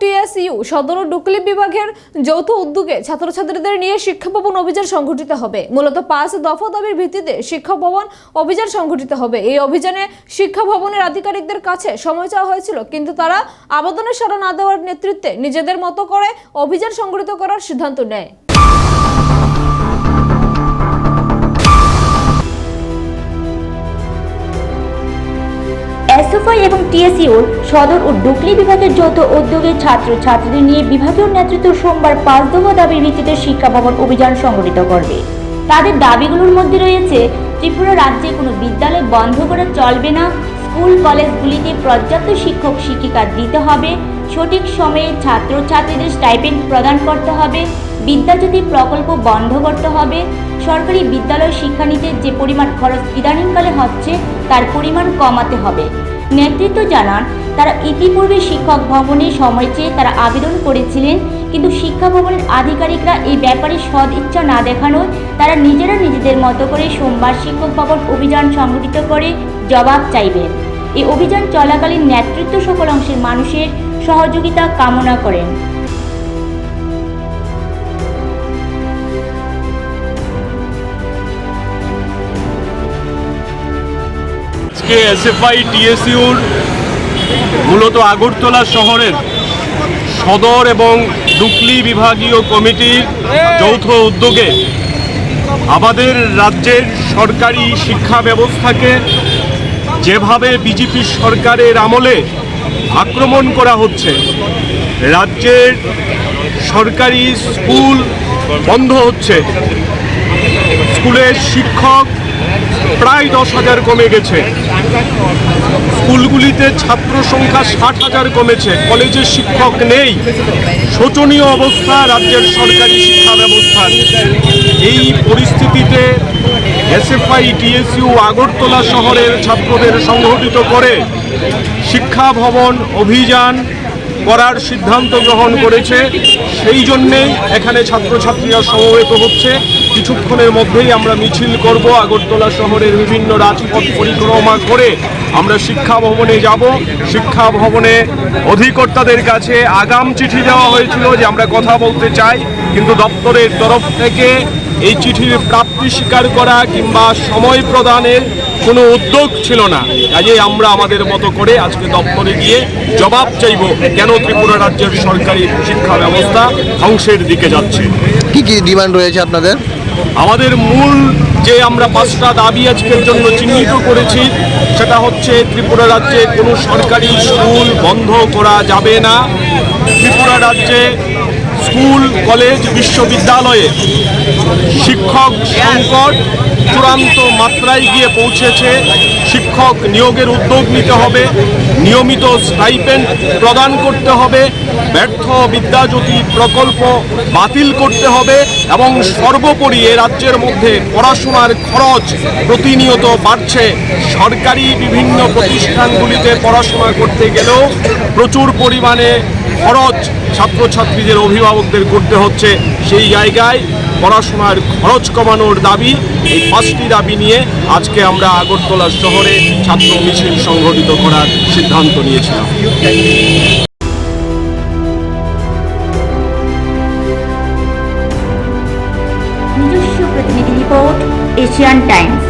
TSU সদর ও ডুকলি বিভাগের যৌথ উদ্যোগে ছাত্রছাত্রীদের নিয়ে শিক্ষা ভবন অভিযান সংঘটিত হবে। মূলত পাঁচ দফা দাবির ভিত্তিতে শিক্ষা ভবন অভিযান সংঘটিত হবে। এই অভিযানে শিক্ষা ভবনের আধিকারিকদের কাছে সময় চাওয়া হয়েছিল, কিন্তু তারা আবেদনের সাড়া না দেওয়ার নেতৃত্বে নিজেদের মতো করে অভিযান সংঘটিত করার সিদ্ধান্ত নেয়। এসএফআই এবং টিএসইউর সদর ও ডুকলি বিভাগের যৌথ উদ্যোগে ছাত্র ছাত্রীদের নিয়ে বিভাগীয় নেতৃত্ব সোমবার পাঁচ দফা দাবির ভিত্তিতে শিক্ষা ভবন অভিযান সংগঠিত করবে। তাদের দাবিগুলোর মধ্যে রয়েছে, ত্রিপুরা রাজ্যে কোনো বিদ্যালয় বন্ধ করা চলবে না, স্কুল, কলেজগুলিতে পর্যাপ্ত শিক্ষক, শিক্ষিকা দিতে হবে, সঠিক সময়ে ছাত্র ছাত্রীদের স্টাইপেন্ড প্রদান করতে হবে, বিদ্যাজ্যোতি প্রকল্প বন্ধ করতে হবে, সরকারি বিদ্যালয় শিক্ষানীতিতে যে পরিমাণ খরচ ইদানিংকালে হচ্ছে, তার পরিমাণ কমাতে হবে। নেতৃত্ব জানান, তারা ইতিপূর্বে শিক্ষক ভবনে সময় চেয়ে তারা আবেদন করেছিলেন, কিন্তু শিক্ষা ভবনের আধিকারিকরা এই ব্যাপারে সদ ইচ্ছা না দেখানো তারা নিজেরা নিজেদের মতো করে সোমবার শিক্ষক ভবন অভিযান সংগঠিত করে জবাব চাইবেন এই অভিযান চলাকালীন নেতৃত্ব সকল অংশের মানুষের সহযোগিতা কামনা করেন। আজকে এসএফআই টিএসইউর মূলত আগরতলা শহরের সদর এবং ডুকলি বিভাগীয় কমিটির যৌথ উদ্যোগে আমাদের রাজ্যের সরকারি শিক্ষা ব্যবস্থাকে যেভাবে বিজেপি সরকারের আমলে আক্রমণ করা হচ্ছে, রাজ্যের সরকারি স্কুল বন্ধ হচ্ছে। স্কুলের শিক্ষক প্রায় দশ হাজার কমে গেছে। স্কুলগুলিতে ছাত্র সংখ্যা ষাট হাজার কমেছে। কলেজে শিক্ষক নেই। শোচনীয় অবস্থা রাজ্যের সরকারি শিক্ষা ব্যবস্থার। এই পরিস্থিতিতে এসএফআই, টিএসইউ, আগরতলা শহরের ছাত্রদের সংগঠিত করে শিক্ষা ভবন অভিযান করার সিদ্ধান্ত গ্রহণ করেছে। সেই জন্যেই এখানে ছাত্রছাত্রীরা সমবেত হচ্ছে। কিছুক্ষণের মধ্যেই আমরা মিছিল করব। আগরতলা শহরের বিভিন্ন রাজপথ পরিক্রমা করে আমরা শিক্ষা ভবনে যাব। শিক্ষা ভবনে অধিকর্তাদের কাছে আগাম চিঠি দেওয়া হয়েছিল যে আমরা কথা বলতে চাই। কিন্তু দপ্তরের তরফ থেকে এই চিঠির প্রাপ্তি স্বীকার করা কিংবা সময় প্রদানের কোনো উদ্যোগ ছিল না। কাজেই আমরা আমাদের মতো করে আজকে দপ্তরে গিয়ে জবাব চাইব, কেন ত্রিপুরা রাজ্যের সরকারি শিক্ষা ব্যবস্থা ধ্বংসের দিকে যাচ্ছে। কি কি ডিমান্ড রয়েছে আপনাদের? আমাদের মূল যে আমরা পাঁচটা দাবি আজকের জন্য চিহ্নিত করেছি, সেটা হচ্ছে ত্রিপুরা রাজ্যে কোনো সরকারি স্কুল বন্ধ করা যাবে না। ত্রিপুরা রাজ্যে স্কুল, কলেজ, বিশ্ববিদ্যালয়ে শিক্ষক সংকট চূড়ান্ত মাত্রায় গিয়ে পৌঁছেছে। শিক্ষক নিয়োগের উদ্যোগ নিতে হবে, নিয়মিত স্টাইপেন্ড প্রদান করতে হবে, ব্যর্থ বিদ্যাজ্যোতি প্রকল্প বাতিল করতে হবে এবং সর্বোপরি এ রাজ্যের মধ্যে পড়াশোনার খরচ প্রতিনিয়ত বাড়ছে। সরকারি বিভিন্ন প্রতিষ্ঠানগুলিতে পড়াশোনা করতে গেলেও প্রচুর পরিমাণে খরচ ছাত্রছাত্রীদের অভিভাবকদের করতে হচ্ছে। সেই জায়গায় পড়াশোনার খরচ কমানোর দাবি, এই পাঁচটি দাবি নিয়ে আজকে আমরা আগরতলা শহরে ছাত্র মিছিল সংগঠিত করার সিদ্ধান্ত নিয়েছিলাম। Asian Times.